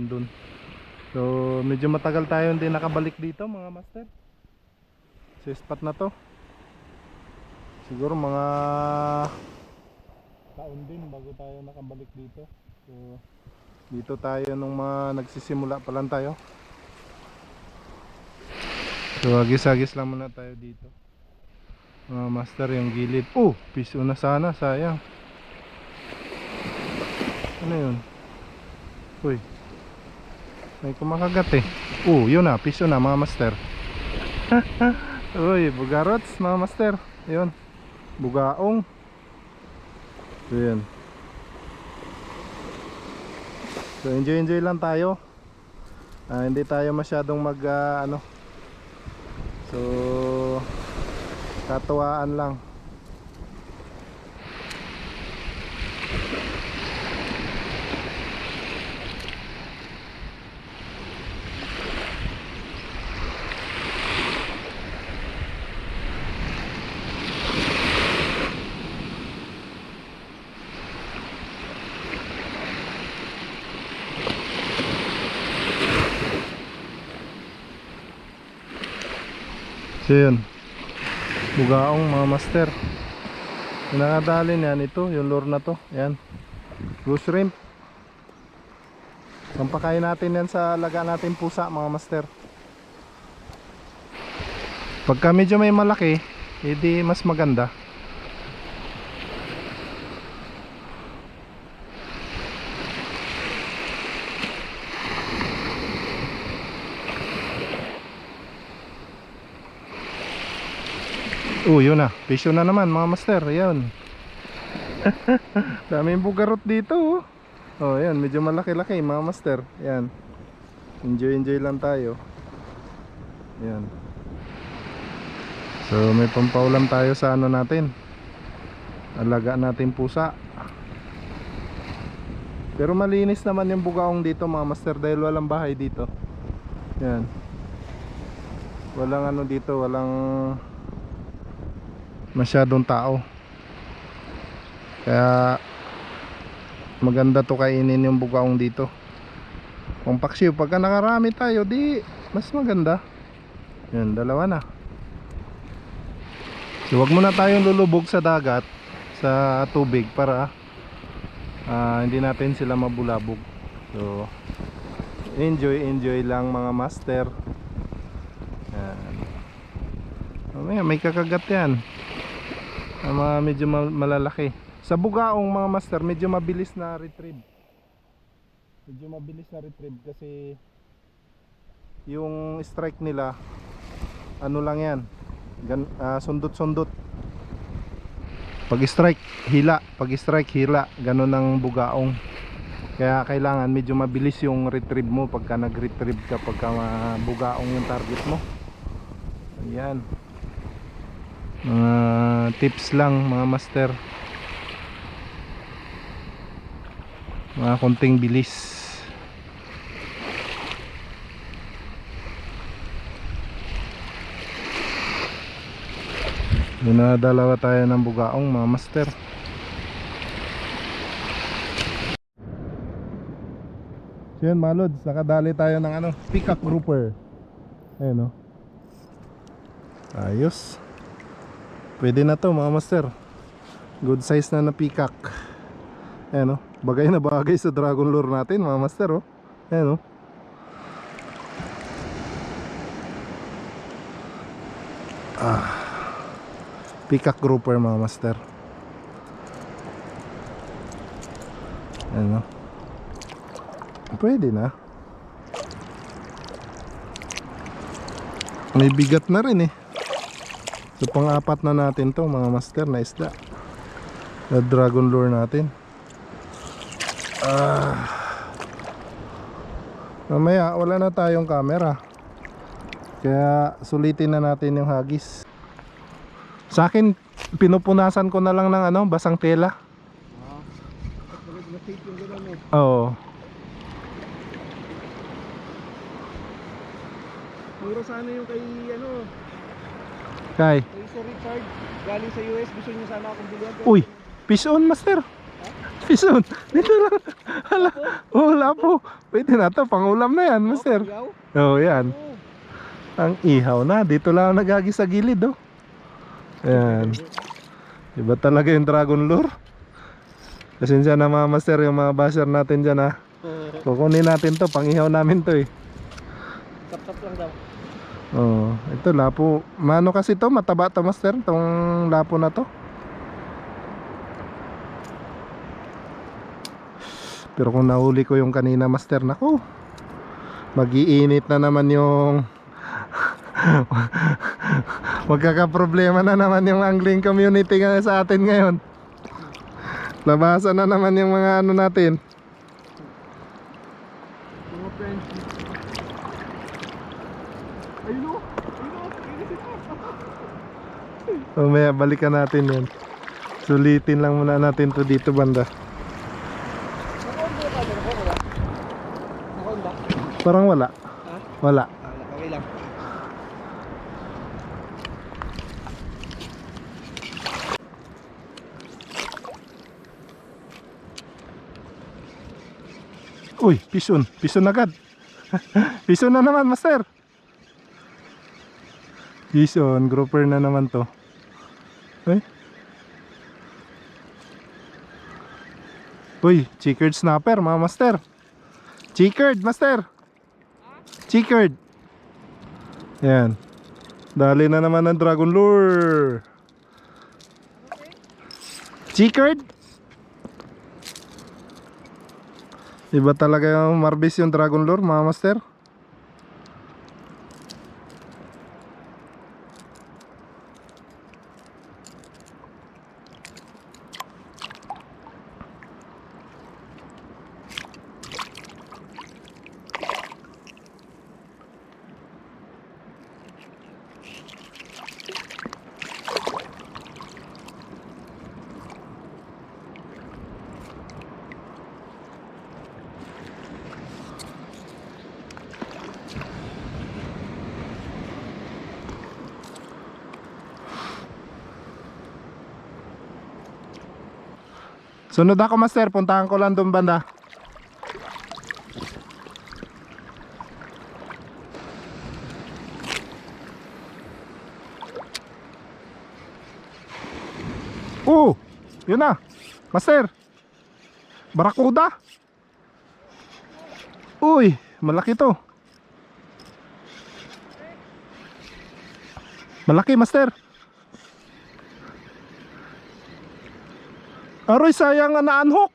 hanggang dun. So medyo matagal tayo hindi nakabalik dito mga master. Sa spot na to. Siguro mga taon din bago tayo nakabalik dito. So dito tayo nung mga nagsisimula pa lang tayo. So agis-agis lang muna tayo dito. Mga master yung gilid. Oh, piso na sana, sayang. Ano yun? Uy. May kumakagat eh. Oh, yun na, piso na mga master. Uy, bugarots mga master. Yun. Bugaong. Yun. So enjoy enjoy lang tayo. Ah, hindi tayo masyadong mag ah, ano. So katuwaan lang. So yun. Bugaong mga master. Yung nakadali niyan ito, yung lure na to. Yan. Goose shrimp. Pampakain natin yan sa laga natin pusa mga master. Pagka medyo may malaki, edi mas maganda. Oh, yun na. Pisyo na naman mga master. Ayan. Daming bugarot dito. Oh. Oh, ayan. Medyo malaki-laki mga master. Ayan. Enjoy enjoy lang tayo. Ayan. So, may pampaulam tayo sa ano natin. Alaga natin pusa. Pero malinis naman yung bugaong dito mga master dahil walang bahay dito. Ayan. Walang ano dito, walang masyadong tao. Kaya maganda to kainin yung bugaong dito. Kung paksiw pagka nakarami tayo di mas maganda. Yan dalawa na. So wag muna tayong lulubog sa dagat sa tubig para ah, hindi natin sila mabulabog. So enjoy enjoy lang mga master. Yan. Mamaya may kakagat yan ang mga medyo ma- malalaki. Sa bugaong mga master medyo mabilis na retrieve. Medyo mabilis na retrieve kasi yung strike nila ano lang yan. Gan, ah, sundot sundot pag strike hila. Pag strike hila. Ganun ang bugaong. Kaya kailangan medyo mabilis yung retrieve mo pagka nag retrieve ka pagka bugaong yung target mo. Ayan. Mga tips lang mga master. Mga konting bilis. Dinadalawa tayo ng bugaong mga master. So yun mga lods, nakadali tayo ng ano, peacock grouper. Ayan o Ayos Pwede na to mga master. Good size na na peacock. Ayan o Bagay na bagay sa dragon lure natin mga master o Ayan o ah. Peacock grouper mga master. Ayan o Pwede na. May bigat na rin eh So pang-apat na natin to mga master na isda. Na dragon lure natin. Ah. Mamaya wala na tayong camera. Kaya sulitin na natin yung hagis. Sa akin pinupunasan ko na lang ng ano, basang tela. Oo. Mura sana yung kay ano, Kay. kay Sir Richard galing sa US gusto niya sana akong bilihan. pero Uy, fish on master. Pison, dito lang. Hala, oh, wala po. Pwede na to, pangulam na yan, master. Ikaw? Oh, yan. Oo. Ang ihaw na. Dito lang nagagi sa gilid, oh. Ayan. Iba talaga yung dragon lure. Pasensya na mga master, yung mga basher natin dyan, ha. Kukunin natin to, pangihaw namin to, eh. Tap-tap lang daw. Oh, ito lapo. Mano kasi to, mataba to master, tong lapo na to. Pero kung nahuli ko yung kanina master, nako. Magiinit na naman yung Magkakaproblema na naman yung angling community nga sa atin ngayon. Labasan na naman yung mga ano natin. Mga friends. Ayun o. Ayun o. Ayun o. Mamaya balikan natin yan. Sulitin lang muna natin to dito banda. Parang wala. Wala. Uy, pison. Pison agad. pison na naman, master. Pison, grouper na naman to. Uy. Uy, checkered snapper, mga master. Checkered, master. Checkered. Yan. Dali na naman ng dragon lure. Checkered. Iba talaga yung marbis yung dragon lure, mga master. Sunod ako, master. Puntahan ko lang doon banda. Oh, yun na. Master. Barakuda. Uy, malaki to. Malaki, master. Aroy, sayang nga na-unhook.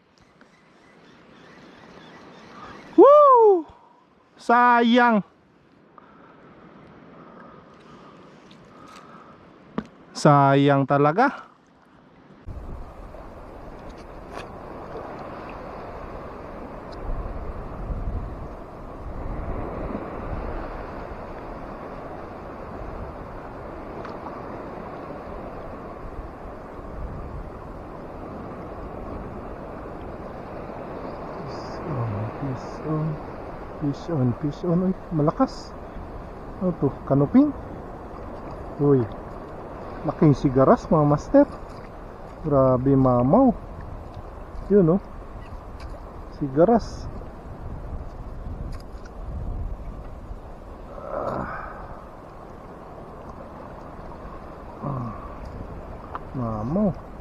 Woo! Sayang. Sayang talaga. On, fish on, fish malakas. Ano to? Kanuping? Uy, laking sigaras mga master. Grabe mamaw. Yun oh. Sigaras. Ah. Mamaw.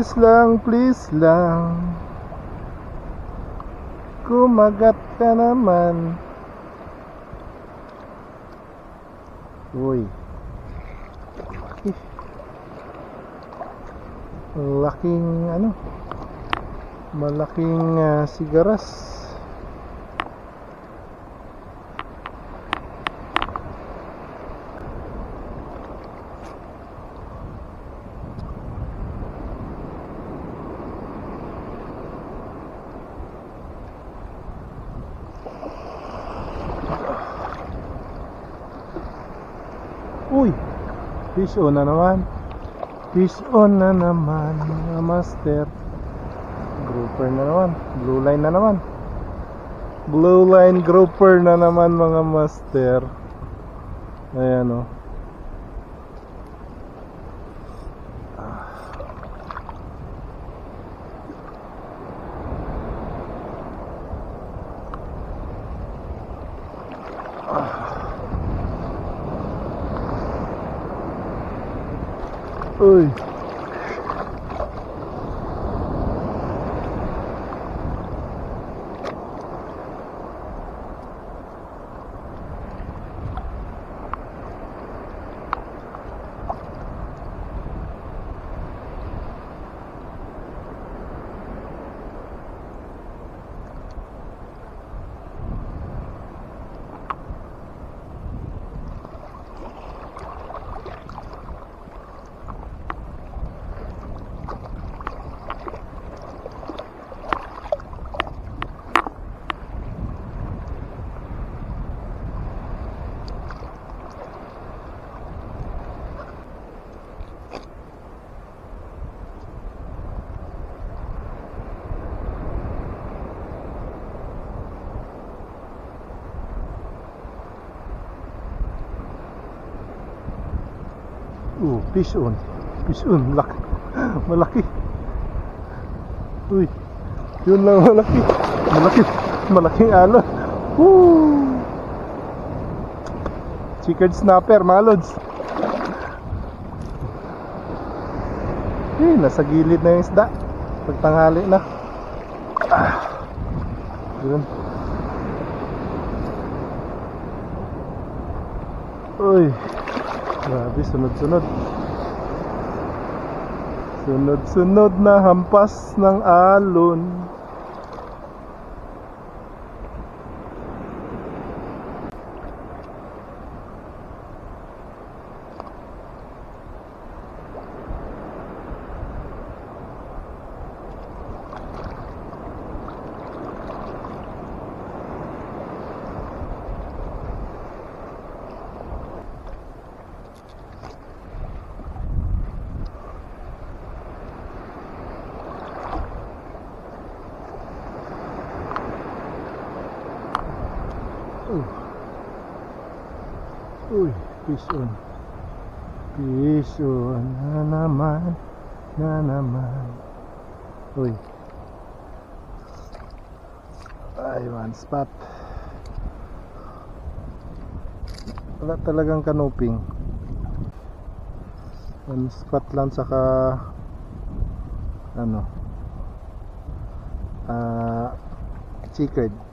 Please lang, please lang. Kumagat ka naman. Uy. Laking ano? Malaking ah, sigaras Uy Fish on na naman Fish on na naman mga master. Grouper na naman. Blue line na naman. Blue line grouper na naman mga master. Ayan o. Uy. Oh, fish on. Fish on. Laki. Malaki. Uy. Yun lang malaki. Malaki. Malaking alon. Woo! Chickered snapper, mga lods. Eh, nasa gilid na yung isda. Pagtanghali na. Ah. Yun. Uy. Grabe, sunod-sunod. Sunod-sunod na hampas ng alon. Fish on. Na naman. Na naman. Uy. Ay, one spot. Wala talagang kanoping. One spot lang saka ano ah chickered.